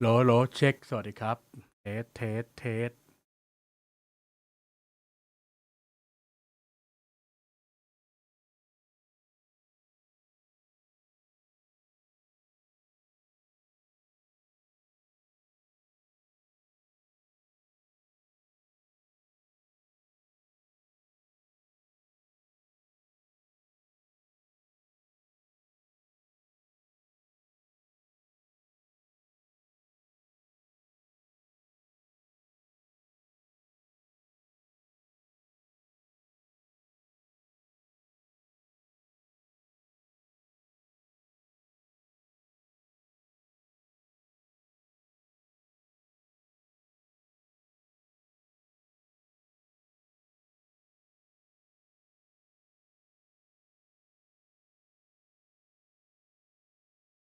โหลโหลเช็ค สวัสดีครับ เทส เทส เทส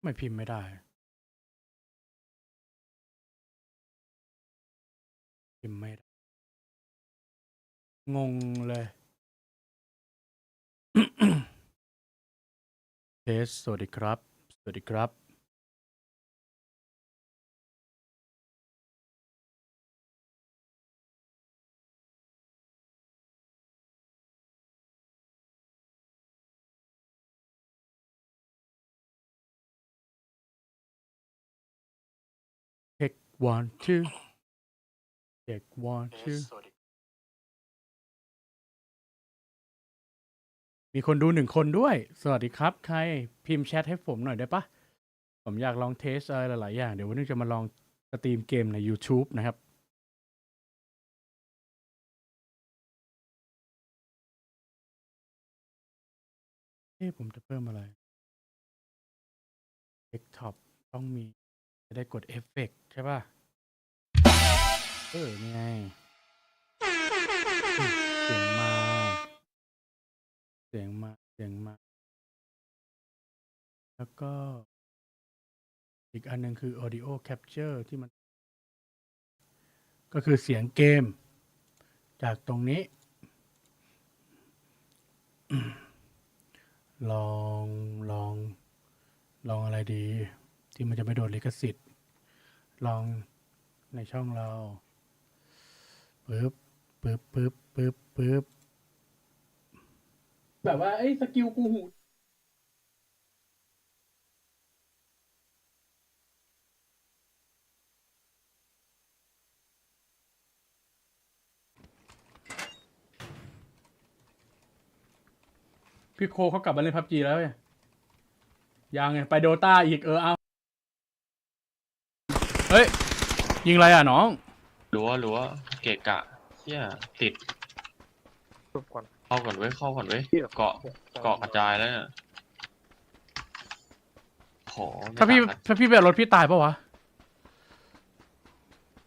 ไม่พิมพ์ไม่ได้ พิมพ์ไม่ได้ งงเลยเทสสวัสดีครับ สวัสดีครับ one two เช็ค one two มีคนดูหนึ่งคนด้วย สวัสดีครับ ใครพิมพ์แชทให้ผมหน่อยได้ปะผมอยากลองเทสอะไรหลาย ๆ อย่าง เดี๋ยววันนี้จะมาลองสตรีมเกมใน YouTube นะครับ เอ๊ะผมจะเพิ่มอะไรเ e กท็อปต้องมี จะได้กดเอฟเฟกต์ใช่ป่ะ เออนี่ไงเสียงมา เสียงมา เสียงมา แล้วก็ อีกอันหนึ่งคือ audio capture ที่มัน ก็คือเสียงเกม จากตรงนี้ ลอง ลอง ลองอะไรดี ที่มันจะไม่โดนลิขสิทธิ์ ลองในช่องเราปึ๊บปึ๊บปึ๊บปึ๊บปึ๊บแบบว่าไอ้ยสกิลกูหูพี่โคเขากลับมาเล่นพับจีแล้วเนี่ยยังไง ไปโดตาอีกเออเอา เฮ้ย ยิงอะไรอะน้อง รั้วรั้วเกะกะเฮียติดจบก่อนเข้าก่อนเว้ยเข้าก่อนเว้ยเหี้ยเกาะเกาะกระจายแล้วเนี่ยโหไม่ถ้าพี่ต่งกันถ้าพี่ไปเอารถพี่ตายปะวะ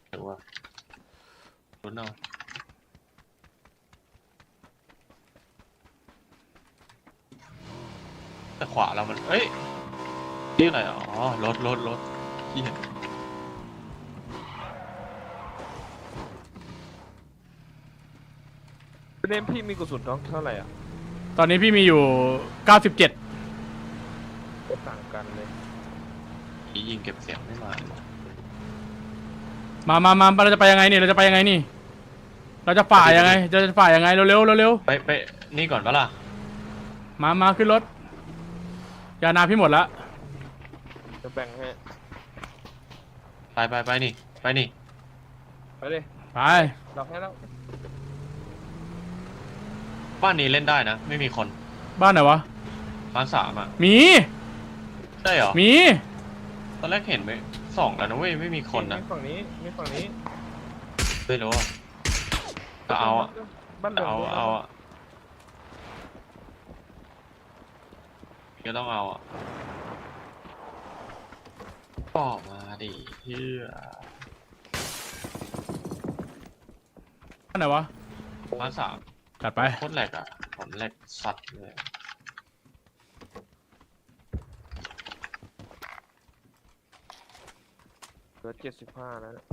เดี๋ยวว่ารุนเอาแต่ขวาเรามันเอ้ยนี่อะไรอะอ๋อรถรถรถเฮีย เนมพี่มีกระสุนท้องเท่าไหร่อะตอนนี้พี่มีอยู่เก้าสิบเจ็ดก็ต่างกันเลยผียิงเก็บเสียงไม่มาเลยมามามาเราจะไปยังไงนี่ เราจะไปยังไงนี่ เราจะฝ่ายังไง จะจะฝ่ายังไง เร็วเร็วเร็วเร็วไปไปนี่ก่อนปะล่ะมามาขึ้นรถ ยานาพี่หมดละ จะแบ่งให้ ไปไปไปนี่ ไปนี่ ไปเลยไปเราให้แล้ว บ้านนี้เล่นได้นะ ไม่มีคนบ้านไหนวะบ้านสามอะมีได้เหรอมีตอนแรกเห็นไหมสองแล้วนะเว้ยไม่มีคนนะมีฝั่งนี้มีฝั่งนี้ไม่รู้อะก็เอาอะบ้านเหลืองเอาด้วยเอาอะก็ต้องเอาอะบอกมาดิเฮียบ้านไหนวะบ้านสาม จัดไป โคตรแหลกอะผมแหลกสัตว์เลย เหลือเจ็ดสิบห้าแล้วเนี่ย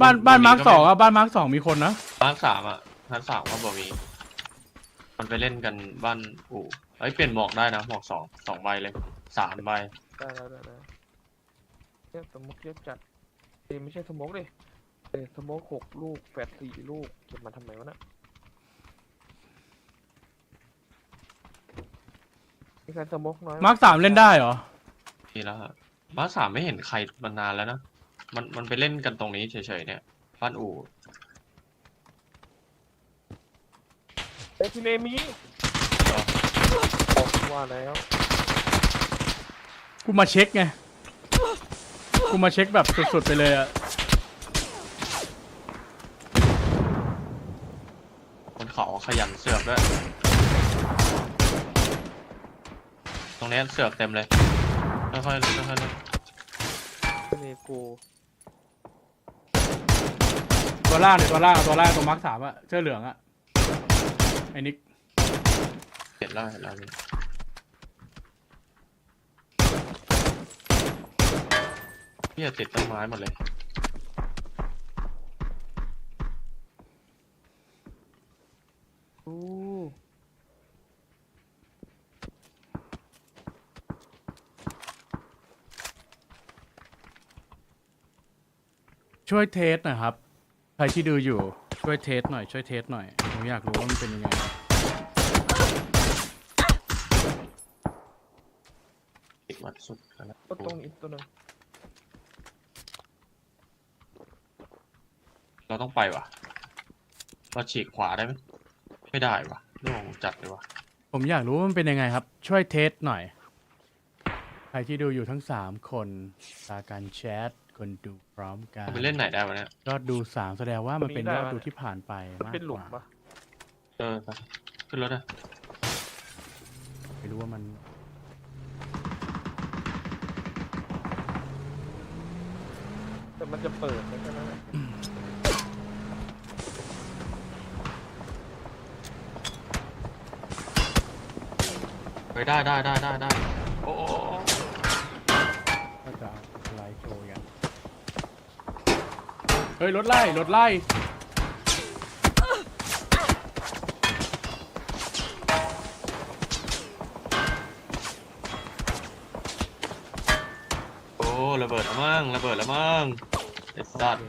บ้านบ้านมาร์คสองอะบ้านมาร์คสองมีคนนะบ้านสามอะบ้านสามก็บอกมี มันไปเล่นกันบ้านอู่เอ้ยเปลี่ยนหมวกได้นะหมวกสองสองใบเลยสามใบได้แล้วได้แล้วเนี่ยสโมกเยอะจัดเอ้ยไม่ใช่สโมกดิ เอ้ยสโมกหกลูกแฟดสี่ลูกเก็บมาทำไมวะน่ะมีใครสโมกน้อยมาร์คสามเล่นได้เหรอ ทีแล้วฮะบ้านสามไม่เห็นใครมานานแล้วนะ มันมันไปเล่นกันตรงนี้เฉยๆเนี่ย บ้านอู่เอ้ยพี่เนมีบอกว่าแล้วกูมาเช็คไง กูมาเช็คแบบสุดๆไปเลยอะ คน เขาขยันเสือกด้วย ตรงเนี้ยเสือกเต็มเลย ค่อยๆเล่นค่อยๆเล่นพี่เนกูตัวล่างเนี่ยตัวล่างตัวล่างตัวมาร์คสามอะเสื้อเหลืองอะไอ้นิกเห็นแล้วเห็นแล้วนี่พี่จะติดต้นไม้หมดเลย อู้ ช่วยเทสหน่อยครับ ใครที่ดูอยู่ช่วยเทสหน่อย ช่วยเทสหน่อยผมอยากรู้ว่ามันเป็นยังไงติดวัดสุดแล้วนะก็ตรงนี้ตัวหนึงเราต้องไปว่ะ เราฉีกขวาได้ไหมไม่ได้ว่ะโล่งจัดเลยว่ะผมอยากรู้ว่ามันเป็นยังไงครับ ช่วยเทสหน่อย ใครที่ดูอยู่ทั้งสามคนตาการแชท คนดูพร้อมกันเราไปเล่นไหนได้วะเนี่ยยอดดูสามแสดงว่ามันเป็นยอดดูที่ผ่านไปมากเป็นหลุกมว่าปะเออไปขึ้นรถอะไม่รู้ว่ามันแต่มันจะเปิดไหมแค่นั้นแหละไปได้ได้ได้ได้ได้โอ้โอ้โอ้ ก็จะเอาไลฟ์โชว์กันเฮ้ยรถไล่รถไล่โอ้ระเบิดแล้วมั้งระเบิดแล้วมั้งไอ้สัตว์